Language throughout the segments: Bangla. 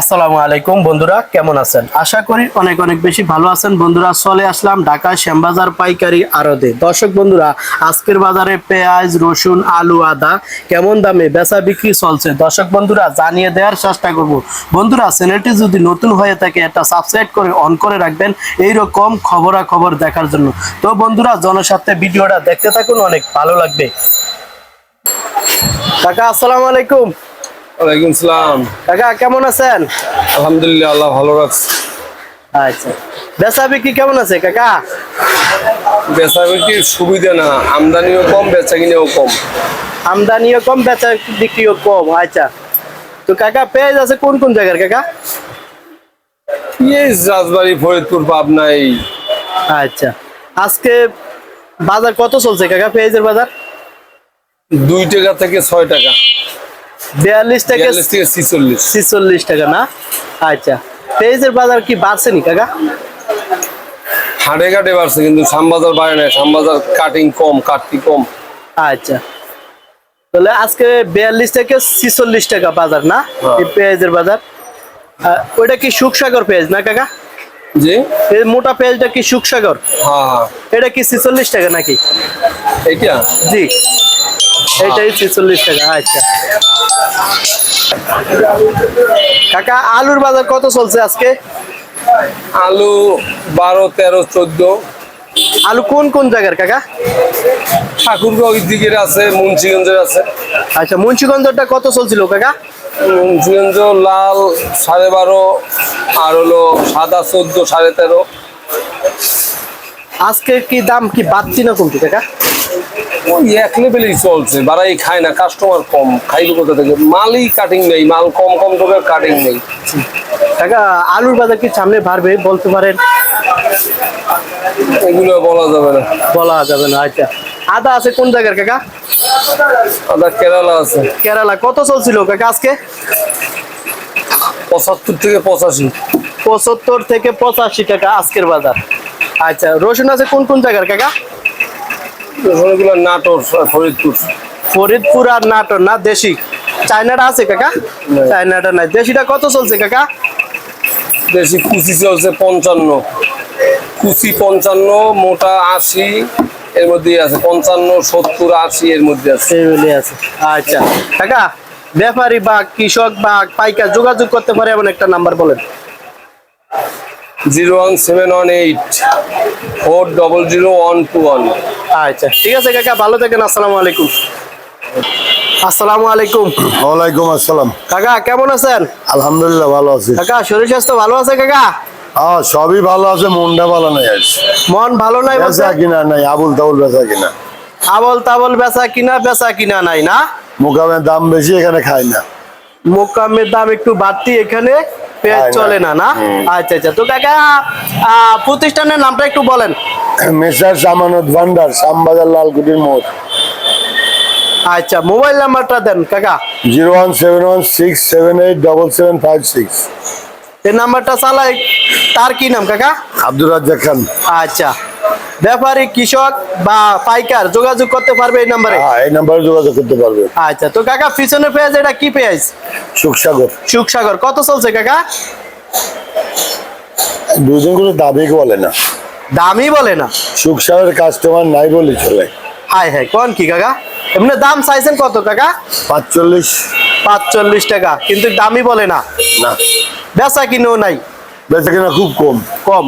আসসালামু আলাইকুম বন্ধুরা, কেমন আছেন? আশা করি অনেক অনেক বেশি ভালো আছেন। বন্ধুরা, চলে আসলাম ঢাকা শ্যামবাজার পাইকারি আড়তে। দর্শক বন্ধুরা, আজকের বাজারে পেঁয়াজ, রসুন, আলু, আদা কেমন দামে বেচা বিক্রি চলছে? দর্শক বন্ধুরা, জানিয়ে দেওয়ার চেষ্টা করব। বন্ধুরা, চ্যানেলটি যদি নতুন হয়ে থাকে একটা সাবস্ক্রাইব করে অন করে রাখবেন এই এইরকম খবরাখবর দেখার জন্য। তো বন্ধুরা, জনস্বার্থে ভিডিওটা দেখতে থাকুন, অনেক ভালো লাগবে। কাকা, আসসালামু আলাইকুম। ওয়ালাইকুম সালাম। কাকা কেমন আছেন? আলহামদুলিল্লাহ আল্লাহ ভালো রাখছে। আচ্ছা। বেচা বিক্রি কেমন আছে কাকা? বেচা বিক্রির সুবিধা না আমদানিও কম বেচা কিনেও কম। আমদানিও কম বেচা বিক্রিও কম আচ্ছা। তো কাকা পেঁয়াজ আছে কোন কোন জায়গার কাকা? এই রাজবাড়ি ফরিদপুর পাবনা এই। আচ্ছা। আজকে বাজার কত চলছে কাকা পেঁয়াজের বাজার? দুই টাকা থেকে ছয় টাকা। বিয়াল্লিশ বিয়াল্লিশ ছিচল্লিশ। ছিচল্লিশ টাকা না? আচ্ছা। পেঁয়াজের বাজার কি বাড়ছে নি কাকা? হাটে ঘাটে বাড়ছে কিন্তু শ্যামবাজার বাড়ে না শ্যামবাজার কাটিং কম কাটতি কম। আচ্ছা। তাহলে আজকে বিয়াল্লিশ থেকে ছিচল্লিশ টাকা বাজার না? হ্যাঁ। এই পেঁয়াজের বাজার। ওইটা কি সুখসাগর পেঁয়াজ না কাকা? জি? এই মোটা পেঁয়াজটা কি সুখসাগর হ্যাঁ হ্যাঁ। এটা কি ছিচল্লিশ টাকা নাকি? এইটা? জি। এইটাই ছেচল্লিশ টাকা আচ্ছা। কাকা আলুর বাজার কত চলছে আজকে? আলু বারো তেরো চোদ্দ। আলু কোন কোন জায়গার কাকা? ঠাকুরগাঁও দিকের আছে মুন্সিগঞ্জের আছে। আচ্ছা মুন্সিগঞ্জটা কত চলছিল কাকা? মুন্সিগঞ্জ লাল সাড়ে বারো আর হলো সাদা চোদ্দ সাড়ে তেরো। আজকে কি দাম কি বাড়তি না কমতি কাকা? ওই এক লেভেলেই চলছে বাড়াই খায় না কাস্টমার কম খাইবে কোথা থেকে? মালই কাটিং নেই মাল কম কম করে কাটিং নেই। কাকা আলুর বাজার কি সামনে বাড়বে বলতে পারেন? এগুলো বলা যাবে না। বলা যাবে না আচ্ছা। আদা আছে কোন জায়গার কাকা? আদা কেরালা আছে। কেরালা কত চলছিল কাকা আজকে? পঁচাত্তর থেকে পঁচাশি। পঁচাত্তর থেকে পঁচাশি টাকা আজকের বাজার। আচ্ছা রসুন আছে কোন কোন জায়গার কাকা? ওগুলো নাটোর ফরিদপুর। ফরিদপুর আর নাটোর না দেশি। চায়নাটা আছে কাকা? না। চায়নাটা নাই। দেশিটা কত চলছে কাকা? বেশি কুচি চলছে পঞ্চান্ন। কুচি পঞ্চান্ন মোটা আশি এর মধ্যেই আছে। পঞ্চান্ন সত্তর আশি এর মধ্যে আছে। আছে। আচ্ছা। কাকা ব্যাপারী বা কৃষক বা পাইকার যোগাযোগ করতে পারে এমন একটা নাম্বার বলেন। Zero one seven one eight four double zero one two one. আচ্ছা ঠিক আছে কাকা ভালো থাকেন আসসালামু আলাইকুম। আসসালামু আলাইকুম। ওয়ালাইকুম আসসালাম। কাকা কেমন আছেন? আলহামদুলিল্লাহ ভালো আছি। কাকা শরীর স্বাস্থ্য ভালো আছে কাকা? হ্যাঁ সবই ভালো আছে মনটা ভালো নাই আছে মন ভালো নাই বেচা কিনা নাই আবুল তাবুল বেচা কিনা। আবল তাবল বেচা কিনা বেচা কিনা নাই না? মোকামের দাম বেশি এখানে খাই না। মোকামের দাম একটু বাড়তি এখানে। পেঁয়াজ চলে না না? আচ্ছা আচ্ছা। তো কাকা প্রতিষ্ঠানের নামটা একটু বলেন। মেসার ভান্ডার শ্যামবাজার লালকুটির মোড়। আচ্ছা মোবাইল নাম্বারটা দেন কাকা। Zero one seven one six seven eight double seven five six. এই নাম্বারটা চালাই তার কি নাম কাকা? আব্দুর রাজ্জাক খান। আচ্ছা। ব্যাপারী কৃষক বা পাইকার যোগাযোগ করতে পারবে এই নাম্বারে? হ্যাঁ এই নাম্বারে যোগাযোগ করতে পারবে। আচ্ছা তো কাকা পিছনে পেঁয়াজ এটা কি পেঁয়াজ? সুখসাগর। সুখসাগর। কত চলছে কাকা? দুজন করে দাবি বলে না। দামই বলে না। সুখসাগরের কাস্টমার নাই বলে চলে। হাই হাই কোন কি কাকা? এমনি দাম চাইছেন কত কাকা? পাঁচচল্লিশ। পাঁচচল্লিশ টাকা কিন্তু দামই বলে না। না। বেচা কিনেও নাই। বেচা কিনা খুব কম। কম।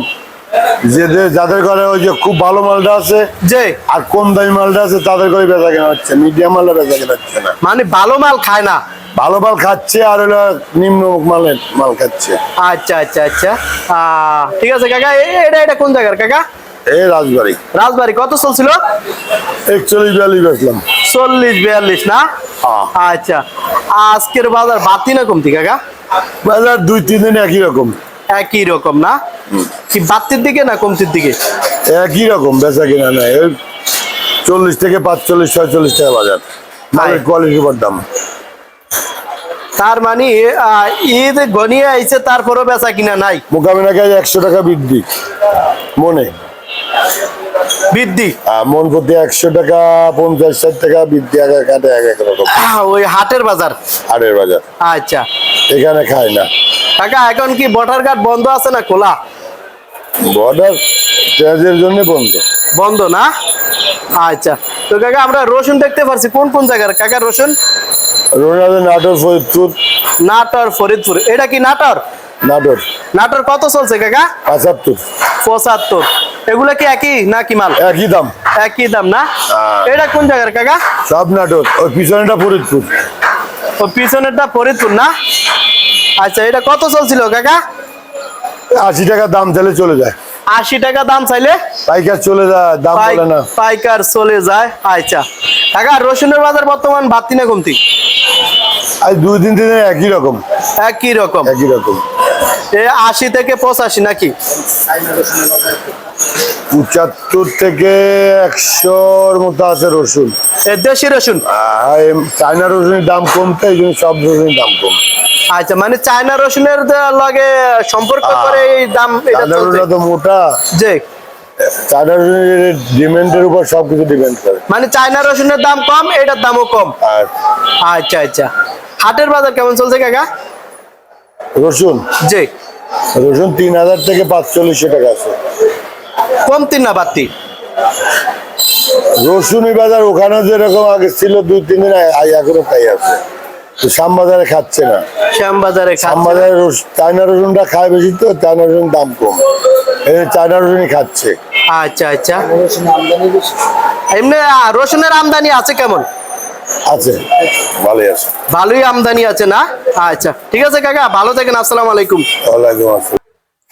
যেদের যাদের ঘরে ওই যে খুব ভালো মালটা আছে যে আর কম দামি মালটা আছে তাদের করে বেচা কেনা হচ্ছে মিডিয়াম মালটা বেচা কেনা হচ্ছে না। মানে ভালো মাল খায় না? ভালো মাল খাচ্ছে আর হলো নিম্ন মালের মাল খাচ্ছে। আচ্ছা আচ্ছা আচ্ছা। ঠিক আছে কাকা এটা এটা কোন জায়গার কাকা? এই রাজবাড়ি। রাজবাড়ি কত চলছিল? একচল্লিশ বিয়াল্লিশ বেচলাম। চল্লিশ বিয়াল্লিশ না? হ্যাঁ। আচ্ছা আজকের বাজার বাড়তি না কমতি কাকা? বাজার দুই তিন দিন একই রকম। একই রকম না? কি বাড়তির দিকে না কমতির দিকে? একই রকম বেচা কিনা নাই। ওই চল্লিশ থেকে পাঁচচল্লিশ ছয়চল্লিশ টাকা বাজার। মালের কোয়ালিটি কোয়ালিটির উপর দাম। তার মানে ঈদ গনিয়ে আইছে তারপরও বেচা কিনা নাই? মোকাবিলাকে একশো টাকা বৃদ্ধি। মনে। বৃদ্ধি? মন প্রতি একশো টাকা পঞ্চাশ ষাট টাকা বৃদ্ধি এক এক হাটে এক এক রকম। ওই হাটের বাজার? হাটের বাজার। আচ্ছা। এখানে খায় না। কাকা এখন কি বটার ঘাট বন্ধ আছে না খোলা? বর্ডার পেঁয়াজের জন্য বন্ধ। বন্ধ না? আচ্ছা। তো কাকা আমরা রসুন দেখতে পারছি। কোন কোন জায়গার? কাকা রসুন? রোনাল্ডো নাটোর ফরিদপুর। নাটোর ফরিদপুর। এটা কি নাটোর? নাটোর। নাটোর কত চলছে কাকা? পঁচাত্তর। পঁচাত্তর। এগুলা কি একই না কি মাল? একই দাম। একই দাম না? হ্যাঁ। এটা কোন জায়গার কাকা? সব নাটোর ওই পিছনেটা ফরিদপুর। ও পিছনেরটা ফরিদপুর না? আচ্ছা এটা কত চলছিল কাকা? আশি টাকা দাম চাইলে চলে যায়। আশি টাকা দাম চাইলে? পাইকার চলে যায় দাম বলে না। পাইকার চলে যায়। আচ্ছা। কাকা রসুনের বাজার বর্তমান বাড়তি না কমতি? আজ দুই দিন দিনে একই রকম। একই রকম। একই রকম। এ আশি থেকে পঁচাশি নাকি? পঁচাত্তর থেকে একশোর মতো আছে রসুন। দেশি রসুন? চায়না রসুনের দাম কমতে এই জন্য সব রসুনের দাম কম। আচ্ছা মানে চায়না রসুনের লগে সম্পর্ক করে এই দাম চায়না তো মোটা। যে চায়না রসুনের ডিমান্ডের উপর সবকিছু ডিপেন্ড করে। মানে চায়না রসুনের দাম কম এটার দামও কম। আচ্ছা আচ্ছা। হাটের বাজার কেমন চলছে কাকা? রসুন? জি। রসুন তিন হাজার থেকে পাঁচচল্লিশশো টাকা আছে। কমতি না বাড়তি রসুনি বাজার ওখানে যেরকম আগে ছিল দুই তিন দিন এখনও তাই আছে। শ্যামবাজারে খাচ্ছে না। শ্যামবাজারে শ্যামবাজারে চায়না রসুনটা খায় বেশি তো চায়না রসুন দাম কম। এই চায়না রসুনই খাচ্ছে। আচ্ছা আচ্ছা। এমনি রসুনের আমদানি আছে কেমন? আছে ভালোই আছে। ভালোই আমদানি আছে না? আচ্ছা ঠিক আছে কাকা ভালো থাকেন আসসালামু আলাইকুম। ওয়ালাইকুম আসসালাম।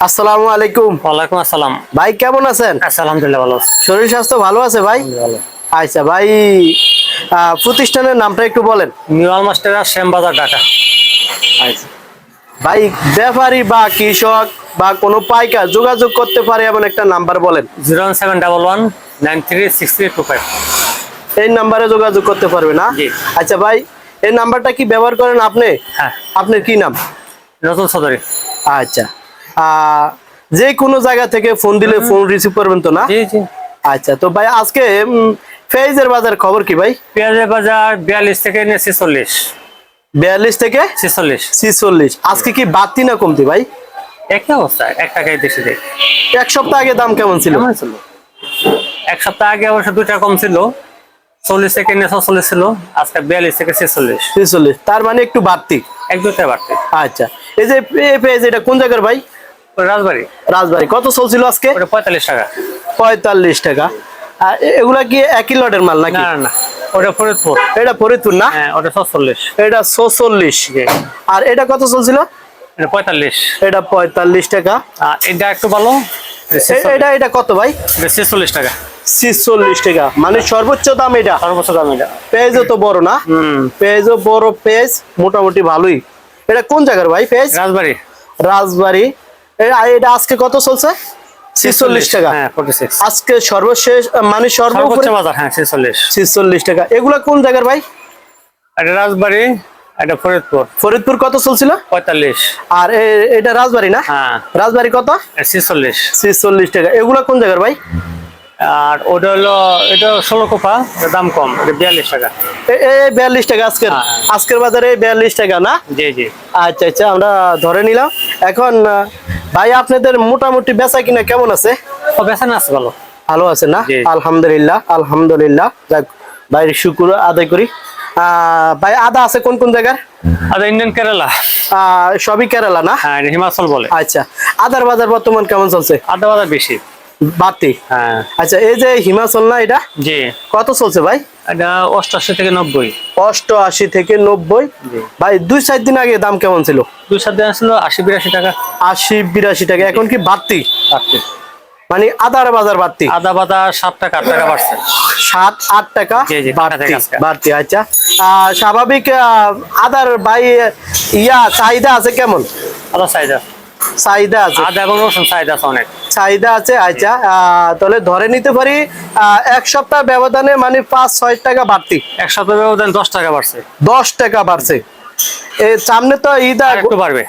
আসসালামু আলাইকুম। ওয়ালাইকুম আসসালাম। ভাই কেমন আছেন? আচ্ছা আলহামদুলিল্লাহ ভালো শরীর স্বাস্থ্য ভালো আছে ভাই? আচ্ছা ভাই প্রতিষ্ঠানের নামটা একটু বলেন। মিউয়াল মাস্টার শ্যামবাজার ঢাকা। আচ্ছা। ভাই ব্যাপারী বা কৃষক বা কোনো পাইকার যোগাযোগ করতে পারে এমন একটা নাম্বার বলেন। Zero seven double one nine three six three two five. এই নাম্বারে যোগাযোগ করতে পারবে না? আচ্ছা ভাই এই নাম্বারটা কি ব্যবহার করেন আপনি? হ্যাঁ। আপনার কি নাম? নতুন চৌধুরী। আচ্ছা। যে কোনো জায়গা থেকে ফোন দিলে ফোন রিসিভ করবেন তো না? আচ্ছা তো ভাই আজকে পেঁয়াজের বাজার খবর কি ভাই? পেঁয়াজের বাজার বিয়াল্লিশ থেকে নিয়ে ছেচল্লিশ। বিয়াল্লিশ থেকে ছেচল্লিশ। ছিচল্লিশ। আজকে কি বাড়তি না কমতি ভাই? একই অবস্থা এক টাকায় বেশি দেয়। এক সপ্তাহ আগে দাম কেমন ছিল? এক সপ্তাহ আগে অবশ্য দুটা কম ছিল। চল্লিশ থেকে নিয়ে চল্লিশ ছিল আজকে বিয়াল্লিশ থেকে ছেচল্লিশ। ছিচল্লিশ। তার মানে একটু বাড়তি। এক দুটা বাড়তে। আচ্ছা এই যে পেঁয়াজ এটা কোন জায়গার ভাই? রাজবাড়ি? রাজবাড়ি। কত চলছিল আজকে? পঁয়তাল্লিশ টাকা। পঁয়তাল্লিশ টাকা। আর এগুলা কি একই লটের মাল নাকি? না না না। ওটা ফরিদপুর। এটা ফরিদপুর না? হ্যাঁ ওটা ছচল্লিশ। এটা ছচল্লিশ। আর এটা কত চলছিল? এটা পঁয়তাল্লিশ। এটা পঁয়তাল্লিশ টাকা। আর এটা একটু ভালো। এটা এটা কত ভাই? ছেচল্লিশ টাকা। ছিচল্লিশ টাকা। মানে সর্বোচ্চ দাম এটা? সর্বোচ্চ দাম এটা। পেঁয়াজও তো বড় না? হুম। পেঁয়াজও বড় পেঁয়াজ মোটামুটি ভালোই। এটা কোন জায়গার ভাই পেঁয়াজ? রাজবাড়ি। রাজবাড়ি। এটা আজকে কত চলছে? ছিচল্লিশ টাকা। হ্যাঁ আজকে সর্বশেষ মানে সর্বোচ্চ সর্বোচ্চ বাজার হ্যাঁ ছেচল্লিশ। ছিচল্লিশ টাকা। এগুলা কোন জায়গার ভাই? এটা রাজবাড়ি এটা ফরিদপুর। ফরিদপুর কত চলছিল? পঁয়তাল্লিশ। আর এটা রাজবাড়ি না? হ্যাঁ। রাজবাড়ি কত? এটা ছেচল্লিশ। ছিচল্লিশ টাকা। এগুলা কোন জায়গার ভাই? আর ওটা হলো এটা ষোলো কোপা দাম কম বিয়াল্লিশ টাকা। এ- এ বিয়াল্লিশ টাকা আজকের। আজকের বাজারে বিয়াল্লিশ টাকা না? জি জি। আচ্ছা আচ্ছা আমরা ধরে নিলাম। এখন ভাই আপনাদের মোটামুটি বেচা কিনা কেমন আছে? না আছে ভালো। ভালো আছে না? আলহামদুলিল্লাহ আলহামদুলিল্লাহ। যাক ভাইয়ের শুকুর আদায় করি। আহ, ভাই আদা আছে কোন কোন জায়গার? আদা ইন্ডিয়ান কেরালা আহ, সবই কেরালা না? হ্যাঁ হিমাচল বলে। আচ্ছা আদার বাজার বর্তমান কেমন চলছে? আদা বাজার বেশি। বাড়তি? হ্যাঁ। আচ্ছা এই যে হিমাচল না এটা? জি। কত চলছে ভাই? এটা অষ্টআশি থেকে নব্বই। অষ্টআশি থেকে নব্বই। ভাই দুই চার দিন আগে দাম কেমন ছিল? দুই সাত দিন আসলো আশি বিরাশি টাকা। আশি বিরাশি টাকা। এখন কি বাড়তি? বাড়তি। মানে আদার বাজার বাড়তি? আদা বাজার সাত টাকা আট টাকা বাড়ছে। সাত আট টাকা? বাড়তি আচ্ছা। আহ, স্বাভাবিক আদার ভাই ইয়া চাহিদা আছে কেমন? আদা চাহিদা। চাহিদা আছে। আদা এবং রসুন চাহিদা আছে অনেক। চাহিদা আছে আচ্ছা তাহলে ধরে নিতে পারি আহ, এক সপ্তাহ ব্যবধানে মানে পাঁচ ছয় টাকা বাড়তি। এক সপ্তাহ ব্যবধান দশ টাকা বাড়ছে। দশ টাকা বাড়ছে। সামনে তো ঈদ আর একটু বাড়বে।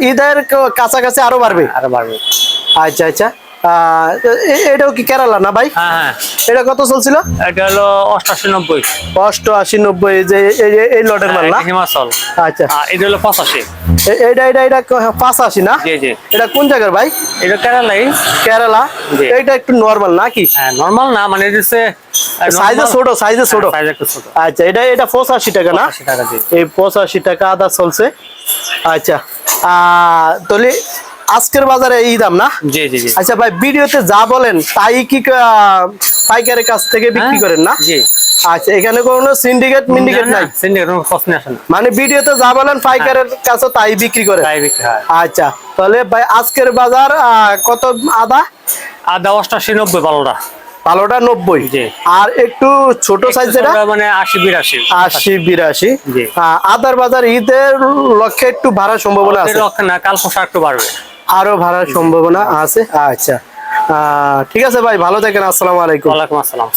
ঈদের কাছাকাছি আরও বাড়বে। আরও বাড়বে। আচ্ছা আচ্ছা। এটাও কি কেরালা না ভাই? হ্যাঁ হ্যাঁ। এটা কত চলছিল? এটা হলো অষ্টাশি নব্বই। অষ্টআশি নব্বই যে এই লটের মাল না? হিমাচল। আচ্ছা। এটা হলো পঁচাশি। এটা এটা এটা পাঁচাশি না? এটা কোন জায়গার ভাই? এটা কেরালাই। কেরালা। এটা একটু নর্মাল নাকি হ্যাঁ নর্মাল না মানে হচ্ছে সাইজে ছোট সাইজে ছোট। আচ্ছা এটা এটা পঁচাশি টাকা না? এই পঁচাশি টাকা আদা চলছে। আচ্ছা। আহ, তাহলে আজকের বাজারে এই দাম না? জি জি জি। আচ্ছা ভাই ভিডিওতে যা বলেন তাই কি পাইকারের কাছ থেকে বিক্রি হ্যাঁ, করেন না? জি। আচ্ছা এখানে কোনো সিন্ডিকেট মিন্ডিকেট নাই? সিন্ডিকেট কোনো প্রশ্ন আসে না মানে ভিডিওতে যা বলেন পাইকারের কাছে তাই বিক্রি করেন। তাই বিক্রি হয়। আচ্ছা তাহলে ভাই আজকের বাজার কত আদা? জি। আর একটু ছোট সাইজ যেটা মানে আশি বিরাশি। আশি বিরাশি। জি। আদার বাজার ঈদের লক্ষ্যে একটু ভাড়ার সম্ভাবনা আছে? না কাল পোশাক একটু বাড়বে। আরও ভাড়ার সম্ভাবনা আছে। আচ্ছা। ঠিক আছে ভাই ভালো থাকেন আসসালামু আলাইকুম। আসসালাম।